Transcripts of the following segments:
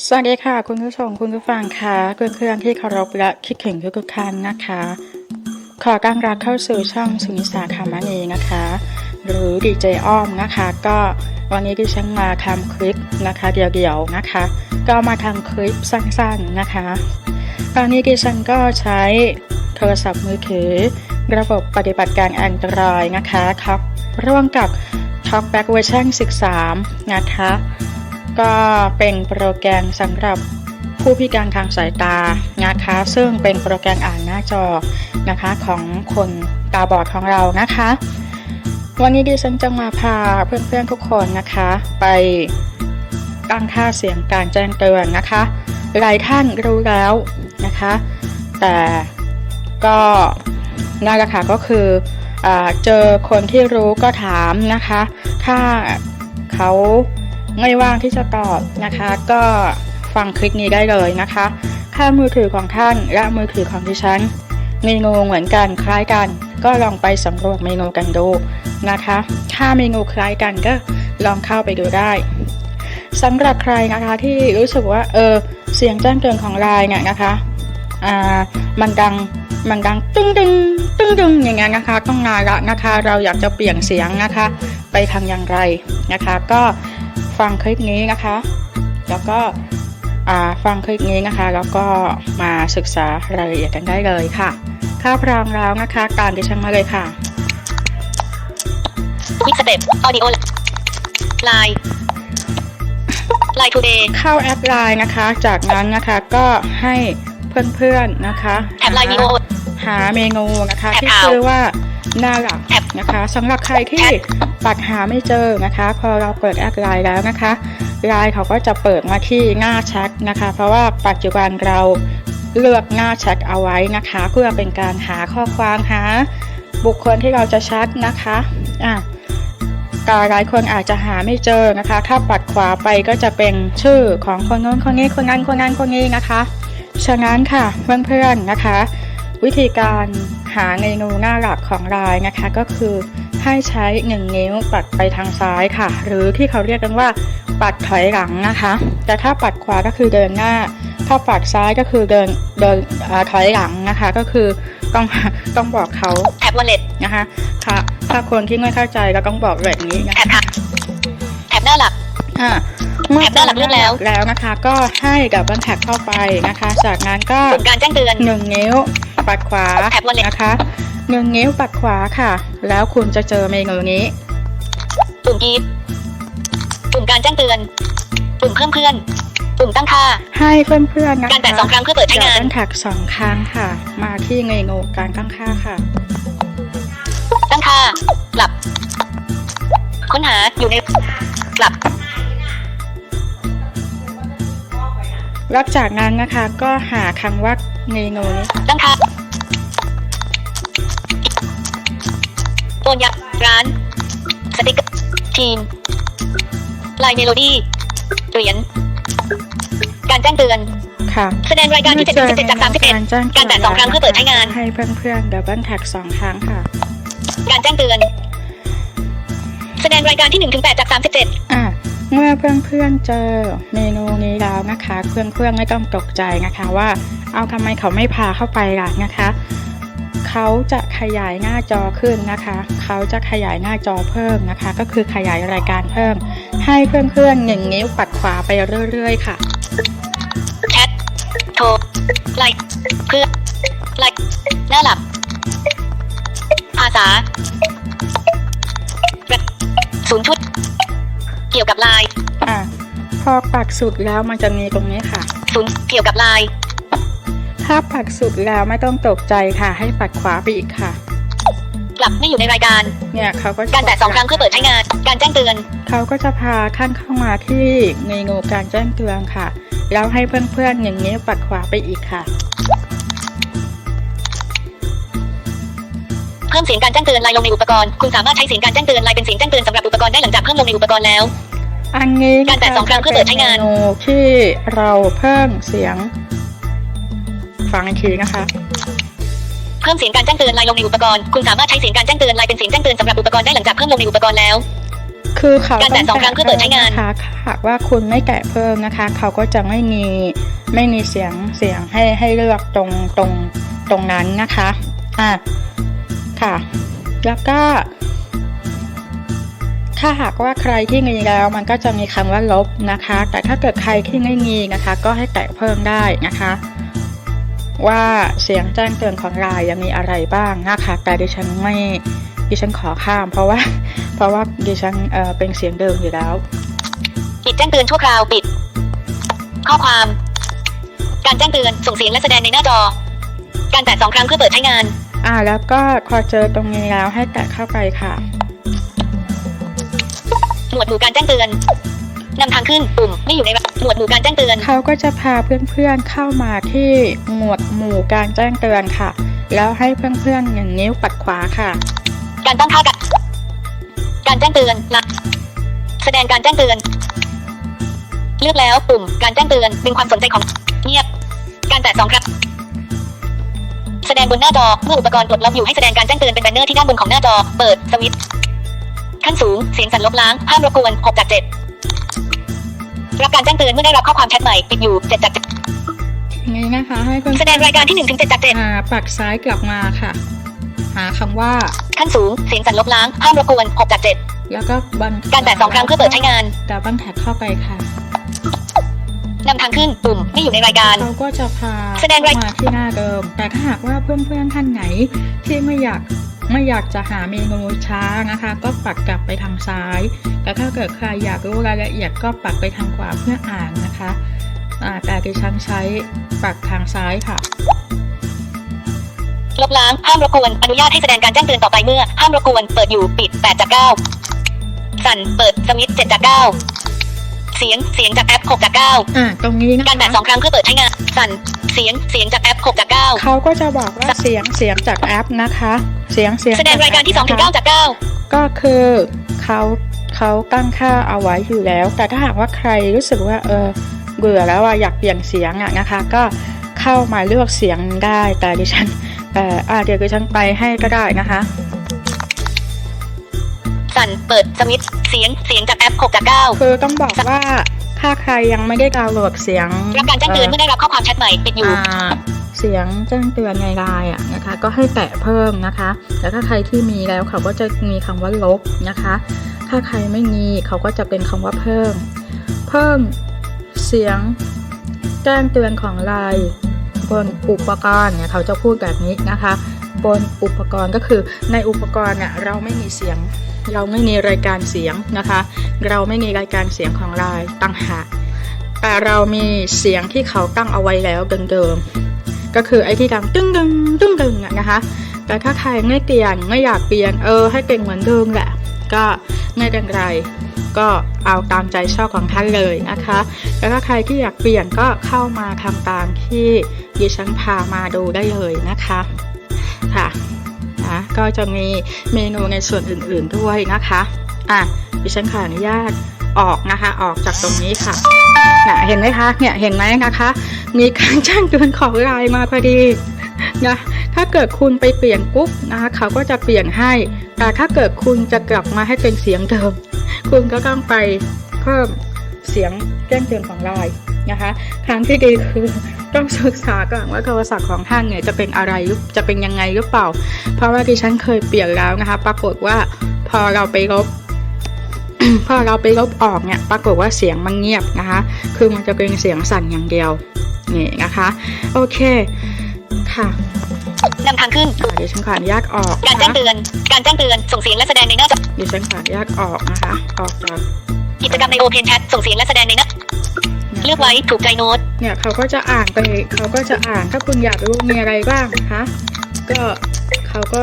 สวัสดีค่ะ คุณผู้ชมคุณผู้ฟังค่ะเพื่อนเพื่อนๆที่เคารพและคิดถึงทุกๆท่านนะคะ ขอการรับเข้าสู่ช่องสุนิสาคามานีนะคะ หรือดีเจอ้อมนะคะ ก็วันนี้ดิฉันมาทำคลิปนะคะเดี่ยวๆนะคะ ก็มาทำคลิปสั้นๆนะคะ ตอนนี้ดิฉันก็ใช้โทรศัพท์มือถือ ระบบปฏิบัติการ Android นะคะครับร่วมกับ TalkBack เวอร์ชัน13 นะคะ ก็เป็นโปรแกรมสำหรับผู้พิการทางสายตานะคะซึ่งเป็นโปรแกรมอ่านหน้าจอนะคะของคนตาบอดของเรานะคะ วันนี้ดิฉันจะมาพาเพื่อนๆทุกคนนะคะ ไปตั้งค่าเสียงการแจ้งเตือนนะคะ หลายท่านรู้แล้วนะคะ แต่ก็นั่นแหละค่ะก็คืออเจอคนที่รู้ก็ถามนะคะ ถ้าเขา ไม่ว่างที่จะตอบนะคะ ก็ฟังคลิปนี้ได้เลยนะคะ ค่ามือถือของท่านและมือถือของดิฉันเมนูเหมือนกันคล้ายกัน ก็ลองไปสำรวจเมนูกันดูนะคะ ถ้าเมนูคล้ายกันก็ลองเข้าไปดูได้สำหรับใครนะคะที่รู้สึกว่าเออเสียงแจ้งเตือนของไลน์เนี่ยนะคะอ่ามันดังมันดังตึ้งตึ้งตึ้งตึ้งอย่างเงี้ยนะคะต้องงานละนะคะ เราอยากจะเปลี่ยนเสียงนะคะ ไปทำอย่างไรนะคะ ก็ ฟังคลิปนี้นะคะ แล้วก็อ่าฟังคลิปนี้นะคะ แล้วก็มาศึกษารายละเอียดกันได้เลยค่ะข้าวพร้อมแล้วนะคะการดิฉันมาเลยค่ะควิกสเต็ปออดิโอไลน์ไลน์ทูเดย์เข้าแอปไลน์นะคะ จากนั้นนะคะก็ให้เพื่อนๆนะคะแอปไลน์มีโอหาเมนูนะคะแอปที่เอาชื่อว่า น่ารักแอปนะคะสำหรับใครที่ปัดหาไม่เจอนะคะ พอเราเปิดแอปไลน์แล้วนะคะไลน์เขาก็จะเปิดมาที่หน้าแชทนะคะ เพราะว่าปัจจุบันเราเลือกหน้าแชทเอาไว้นะคะ เพื่อเป็นการหาข้อความหาบุคคลที่เราจะแชทนะคะอะกหลายคนอาจจะหาไม่เจอนะคะ ถ้าปัดขวาไปก็จะเป็นชื่อของคนโน้นคนนี้คนนั้นคนนั้นคนนี้นะคะ ฉะนั้นค่ะเพื่อนๆนะคะ วิธีการ หาเมนูหน้าหลักของรายนะคะ ก็คือให้ใช้ 1 นิ้วปัดไปทางซ้ายค่ะ หรือที่เขาเรียกกันว่า ปัดถอยหลังนะคะ แต่ถ้าปัดขวาก็คือเดินหน้า ถ้าปัดซ้ายก็คือเดินเดินอ่าถอยหลังนะคะ ก็คือต้องต้องบอกเขาแอปวอลเล็ตนะคะค่ะถ้าคนที่ไม่เข้าใจก็ต้องบอกแบบนี้นะแอคะปค่ะแอปหน้าหลักอะเมื่อแอปด้านหลังเลือกแล้วแล้วนะคะ ก็ให้ดับเบิลแท็กเข้าไปนะคะ จากนั้นก็ปุ่มการแจ้งเตือนหนึ่งนิ้ว ปัดขวาแอป Wallet นะคะหนึ่งนิ้วปัดขวาค่ะ แล้วคุณจะเจอเมนูนี้ ปุ่มกีดปุ่มการแจ้งเตือน ปุ่มเพิ่มเพื่อน ปุ่มตั้งค่า ให้เพื่อนๆนะคะการแตะสองครั้งเพื่อเปิดใช้งานดับเบิลแท็กสองครั้งค่ะ มาที่เมนูการตั้งค่าค่ะ ตั้งค่ากลับ ค้นหาอยู่ในกลับรับจากนั้นนะคะก็หาคำว่า เมนูนี้ตั้งค่าโอนยักร้าน สติกเกอร์ทีมไลน์เมโลดี้เหรียญการแจ้งเตือนค่ะแสดงรายการที่77จากการแจ้ง31การแตะสองครั้งเพื่อเปิดใช้งาน ให้เพื่อนๆดับเบิลแท็กสองครั้งค่ะ การแจ้งเตือน แสดงรายการที่1ถึง8จาก37อะ เมื่อเพื่อนๆเจอเมนูนี้แล้วนะคะ เพื่อนๆไม่ต้องตกใจนะคะว่า เอาทำไมเขาไม่พาเข้าไปล่ะนะคะเขาจะขยายหน้าจอขึ้นนะคะ เขาจะขยายหน้าจอเพิ่มนะคะ ก็คือขยายรายการเพิ่ม ให้เพื่อนๆหนึ่งนิ้วปัดขวาไปเรื่อยๆค่ะแชทโทรไลน์เพื่อไลน์หน้าหลักภาษาศูนย์ชุด กี่ยวกับไลน์อะพอปักสุดแล้วมันจะมีตรงนี้ค่ะ ศูนย์เกี่ยวกับไลน์ถ้าปักสุดแล้วไม่ต้องตกใจค่ะ ให้ปัดขวาไปอีกค่ะ กลับไม่อยู่ในรายการ เนี่ยเขาก็จะการแตะสองครั้งเพื่อเปิดใช้งาน การแจ้งเตือน เขาก็จะพาท่านเข้ามาที่เมนูการแจ้งเตือนค่ะ แล้วให้เพื่อนๆอย่างนี้วปัดขวาไปอีกค่ะ เพิ่มเสียงการแจ้งเตือนไลน์ลงในอุปกรณ์ คุณสามารถใช้เสียงการแจ้งเตือนไลน์เป็นเสียงแจ้งเตือนสำหรับอุปกรณ์ได้หลังจากเพิ่มลงในอุปกรณ์แล้ว อันนี้ะะการแตะสองครั้งเพื่อเปิดใช้งานจะเป็เมนูที่เราเพิ่มเสียง ฟังอีกทีนะคะ เพิ่มเสียงการแจ้งเตือนไลน์ลงในอุปกรณ์ คุณสามารถใช้เสียงการแจ้งเตือนไลน์เป็นเสียงแจ้งเตือนสำหรับอุปกรณ์ได้หลังจากเพิ่มลงในอุปกรณ์แล้ว คือเขาการแตะสองครั้งเพื่อเปิดใช้งานนะคะถ้าหากว่าคุณไม่แตะเพิ่มนะคะ เขาก็จะไม่มีไม่มีเสียงเสียงให้ให้เลือกตรงตรงตรงนั้นนะคะอะค่ะ แล้วก็ ถ้าหากว่าใครที่มีแล้วมันก็จะมีคำว่าลบนะคะ แต่ถ้าเกิดใครที่ไม่มีนะคะ ก็ให้แตะเพิ่มได้นะคะ ว่าเสียงแจ้งเตือนของไลน์ยังมีอะไรบ้างนะคะแต่ดิฉันไม่ดิฉันขอข้าม เพราะว่า เพราะว่าดิฉันเอ่อเป็นเสียงเดิมอยู่แล้ว ปิดแจ้งเตือนชั่วคราวปิด ข้อความ การแจ้งเตือนส่งเสียงและแสดงในหน้าจอ การแตะสองครั้งเพื่อเปิดใช้งาน อ่าแล้วก็พอเจอตรงนี้แล้วให้แตะเข้าไปค่ะ หมวดหมู่การแจ้งเตือนนำทางขึ้นปุ่มไม่อยู่ในหมวดหมู่การแจ้งเตือน เขาก็จะพาเพื่อนๆเข้ามาที่หมวดหมู่การแจ้งเตือนค่ะ แล้วให้เพื่อนๆหนึ่งนิ้วปัดขวาค่ะ การตั้งค่ากับ การแจ้งเตือนละแสดงการแจ้งเตือน เลือกแล้วปุ่มการแจ้งเตือนดึงความสนใจของเงียบ การแตะสองครับแสดงบนหน้าจอเมื่ออุปกรณ์ปลดล็อกอยู่ให้แสดงการแจ้งเตือนเป็นแบนเนอร์ที่ด้านบนของหน้าจอ เปิดสวิตช์ ขั้นสูง เสียงสั่นลบล้าง ห้ามรบกวน6จาก7รับการแจ้งเตือนเมื่อได้รับข้อความแชทใหม่ปิดอยู่7จาก7ทีนี้นะคะ ให้เพื่อนแสดงรายการที่1ถึง7จาก7อ่าปัดซ้ายกลับมาค่ะ หาคำว่า ขั้นสูง เสียงสั่นลบล้าง ห้ามรบกวน6จาก7แล้วก็บันการแตะสองครั้งเพื่อเปิดใช้งานแต่บันแท็กเข้าไปค่ะนำทางขึ้นปุ่มไม่อยู่ในรายการเขาก็จะพาแสดงรายเข้ามาที่หน้าเดิม แต่ถ้าหากว่าเพื่อนๆท่านไหนที่ไม่อยาก ไม่อยากจะหาเมนูช้านะคะ ก็ปัดกลับไปทางซ้าย แต่ถ้าเกิดใครอยากรู้รายละเอียดก็ปัดไปทางขวาเพื่ออ่านนะคะอ่าแต่ดิฉันใช้ปัดทางซ้ายค่ะลบล้างห้ามรบกวนอนุญาตให้แสดงการแจ้งเตือนต่อไปเมื่อ ห้ามรบกวนเปิดอยู่ปิด8จาก9สั่นเปิดสวิตช์7จาก9เสียงเสียงจากแอป6จาก9อ่าตรงนี้นะการแตะคะสองครั้งเพื่อเปิดใช้งาน สั่นเสียงเสียงจากแอป6จาก9เขาก็จะบอกว่าเสียงเสียงจากแอปนะคะ เสียงเสียงแสดงรายการที่2ถึงนะคะ9จาก9ก็คือเขาเขาตั้งค่าเอาไว้อยู่แล้ว แต่ถ้าหากว่าใครรู้สึกว่าเออเบื่อแล้วอะอยากเปลี่ยนเสียงอะนะคะ ก็เข้ามาเลือกเสียงได้ แต่ดิฉันเอ่ออ่าเดี๋ยวดิฉันไปให้ก็ได้นะคะ สั่นเปิดสวิตช์เสียงเสียงจากแอป6จาก9คือต้องบอกว่าถ้าใครยังไม่ได้ดาวน์โหลดเสียง รับการแจ้งเตือนเมื่อได้รับข้อความแชทใหม่ปิดอยู่อ่า เสียงแจ้งเตือนในไลน์อะนะคะ ก็ให้แตะเพิ่มนะคะแต่ถ้าใครที่มีแล้วเขาก็จะมีคำว่าลบนะคะ ถ้าใครไม่มีเขาก็จะเป็นคำว่าเพิ่ม เพิ่มเสียงแจ้งเตือนของไลน์บนอุปกรณ์เนี่ยเขาจะพูดแบบนี้นะคะ บนอุปกรณ์ก็คือในอุปกรณ์เนี่ยเราไม่มีเสียง เราไม่มีรายการเสียงนะคะ เราไม่มีรายการเสียงของไลน์ตั้งหากแต่เรามีเสียงที่เขาตั้งเอาไว้แล้วเดิมๆ ก็คือไอ้ที่ดังตึ้งดึงตึ้งดึงอะนะคะ แต่ถ้าใครไม่เปลี่ยนไม่อยากเปลี่ยนเออให้เป็นเหมือนเดิมแหละ ก็ไม่เป็นไรก็เอาตามใจชอบของท่านเลยนะคะ แล้วถ้าใครที่อยากเปลี่ยนก็เข้ามาทำตามที่ดิฉันพามาดูได้เลยนะคะค่ะนะก็จะมีเมนูในส่วนอื่นๆด้วยนะคะอะดิฉันขออนุญาตออกนะคะ ออกจากตรงนี้ค่ะนะเห็นไหมคะเนี่ยเห็นไหมนะคะ มีการแจ้งเตือนของไลน์มาพอดีนะถ้าเกิดคุณไปเปลี่ยนปุ๊บนะคะเขาก็จะเปลี่ยนให้ แต่ถ้าเกิดคุณจะกลับมาให้เป็นเสียงเดิม คุณก็ต้องไปเพิ่มเสียงแจ้งเตือนของไลน์นะคะทางที่ดีคือต้องศึกษาก่อนว่าโทรศัพท์ของท่านเนี่ยจะเป็นอะไรจะเป็นยังไงหรือเปล่า เพราะว่าดิฉันเคยเปลี่ยนแล้วนะคะ ปรากฏว่าพอเราไปลบพอเราไปลบออกเนี่ย ปรากฏว่าเสียงมันเงียบนะคะ คือมันจะเป็นเสียงสั่นอย่างเดียว นี่นะคะ โอเคค่ะนำทางขึ้นอ่าเดี๋ยวฉันขออนุญาตออก การนะแจ้งคะเตือน การแจ้งเตือน ส่งเสียงและแสดงในหน้าจอเดี๋ยวฉันขออนุญาตออกนะคะ ออกจากกิจกรรมในโอเพนแชทส่งเสียงและแสดงในหน้าเลือกไว้ถูกใจโน้ต เนี่ยเขาก็จะอ่านไปเขาก็จะอ่านถ้าคุณอยากรู้มีอะไรบ้างนะคะก็เขาก็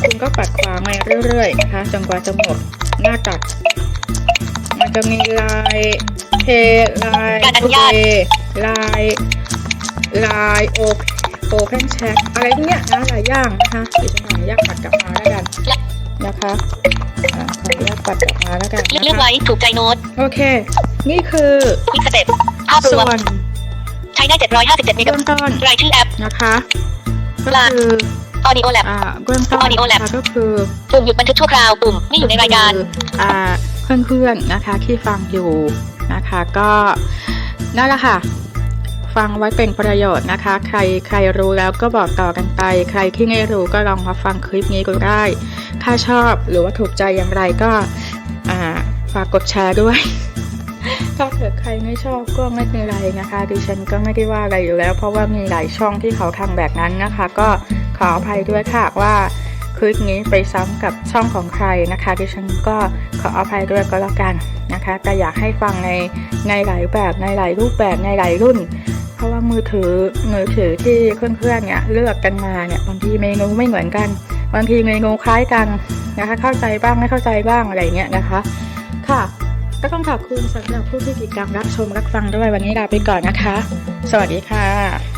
คุณก็ปัดขวามาเรื่อยๆนะคะจนกว่าจะหมดหน้าตัด มันจะมีลายเพลายการอนุญาต ลายลายโอโอเพนแชทอะไรพวกเนี้ยนะหลายอย่างนะคะเดี๋ยวฉันขออนุญาตปัดกลับมาแล้วกันนะคะอ่าขออนุญาตปัดกลับมาแล้วกันเลือกนะเลือกคะไว้ถูกใจโน้ตโอเค นี่คือควิกสเต็ปภาพรส่ววม นใช้ได้ 757เมกะเบื้องต้นรายชื่อแอป นะคะก็ลาคือ Audio Lab อ่าเบื้องต้น Audio นะ Lab คะก็คือปุ่มหยุดบันทึกชั่วคราวปุ่มไม่อยู่ในรายการอ่าเพื่อนๆนะคะที่ฟังอยู่นะคะ ก็ นั่นแหละค่ะ ฟังไว้เป็นประโยชน์นะคะ ใครใครรู้แล้วก็บอกต่อกันไป ใครที่ไม่รู้ก็ลองมาฟังคลิปนี้ก็ได้ ถ้าชอบหรือว่าถูกใจอย่างไรก็ฝากกดแชร์ด้วยถ้าเกิดใครไม่ชอบก็ไม่เป็นไรนะคะดิฉันก็ไม่ได้ว่าอะไรอยู่แล้ว เพราะว่ามีหลายช่องที่เขาทำแบบนั้นนะคะ ก็ขออภัยด้วยค่ะว่า คลิปนี้ไปซ้ำกับช่องของใครนะคะดิฉันก็ขออภัยด้วยก็แล้วกันนะคะ แต่อยากให้ฟังในในหลายแบบในหลายรูปแบบในหลายรุ่น เพราะว่ามือถือมือถือที่เพื่อนๆเนี่ยเลือกกันมาเนี่ยบางทีเมนูไม่เหมือนกัน บางทีเมนูคล้ายกันนะคะ เข้าใจบ้างไม่เข้าใจบ้างอะไรเงี้ยนะคะ ค่ะก็ต้องขอบคุณสำหรับผู้ที่ติดตามรับชมรับฟังด้วยวันนี้ลาไปก่อนนะคะ สวัสดีค่ะ